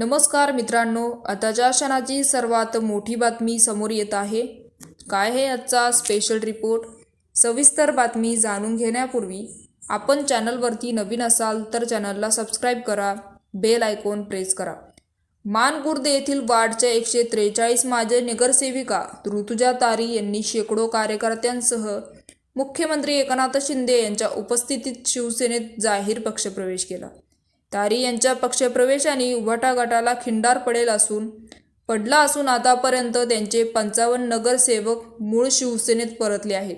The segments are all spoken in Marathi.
नमस्कार मित्रांनो आताच्या क्षणाची सर्वात मोठी बातमी समोर येत आहे काय आहे आजचा स्पेशल रिपोर्ट सविस्तर बातमी जाणून घेण्यापूर्वी आपण चॅनलवरती नवीन असाल तर चॅनलला सबस्क्राईब करा बेल आयकॉन प्रेस करा. मानगुर्द येथील वार्डच्या एकशे त्रेचाळीस माझे नगरसेविका ऋतुजा तारी यांनी शेकडो कार्यकर्त्यांसह मुख्यमंत्री एकनाथ शिंदे यांच्या उपस्थितीत शिवसेनेत जाहीर पक्षप्रवेश केला. तारी यांच्या पक्षप्रवेशाने उभाटा गटाला खिंडार पडेल असून पडला असून आतापर्यंत त्यांचे पंचावन्न नगरसेवक मूळ शिवसेनेत परतले आहेत.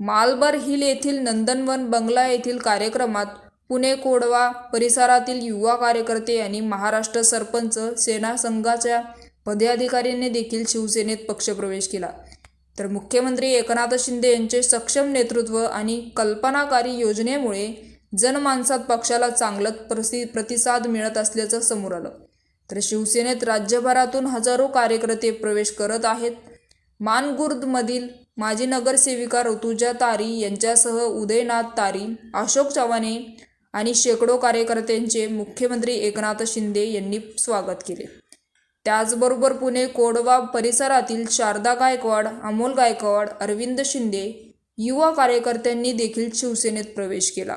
मालबर हिल येथील नंदनवन बंगला येथील कार्यक्रमात पुणे कोडवा परिसरातील युवा कार्यकर्ते आणि महाराष्ट्र सरपंच सेना संघाच्या पदाधिकाऱ्यांनी देखील शिवसेनेत पक्षप्रवेश केला. तर मुख्यमंत्री एकनाथ शिंदे यांचे सक्षम नेतृत्व आणि कल्पनाकारी योजनेमुळे जनमानसात पक्षाला चांगला प्रसि प्रतिसाद मिळत असल्याचं समोर आलं. तर शिवसेनेत राज्यभरातून हजारो कार्यकर्ते प्रवेश करत आहेत. मानगुर्दमधील माजी नगरसेविका ऋतुजा तारी यांच्यासह उदयनाथ तारी अशोक चव्हाणे आणि शेकडो कार्यकर्त्यांचे मुख्यमंत्री एकनाथ शिंदे यांनी स्वागत केले. त्याचबरोबर पुणे कोडवा परिसरातील शारदा गायकवाड अमोल गायकवाड अरविंद शिंदे युवा कार्यकर्त्यांनी देखील शिवसेनेत प्रवेश केला.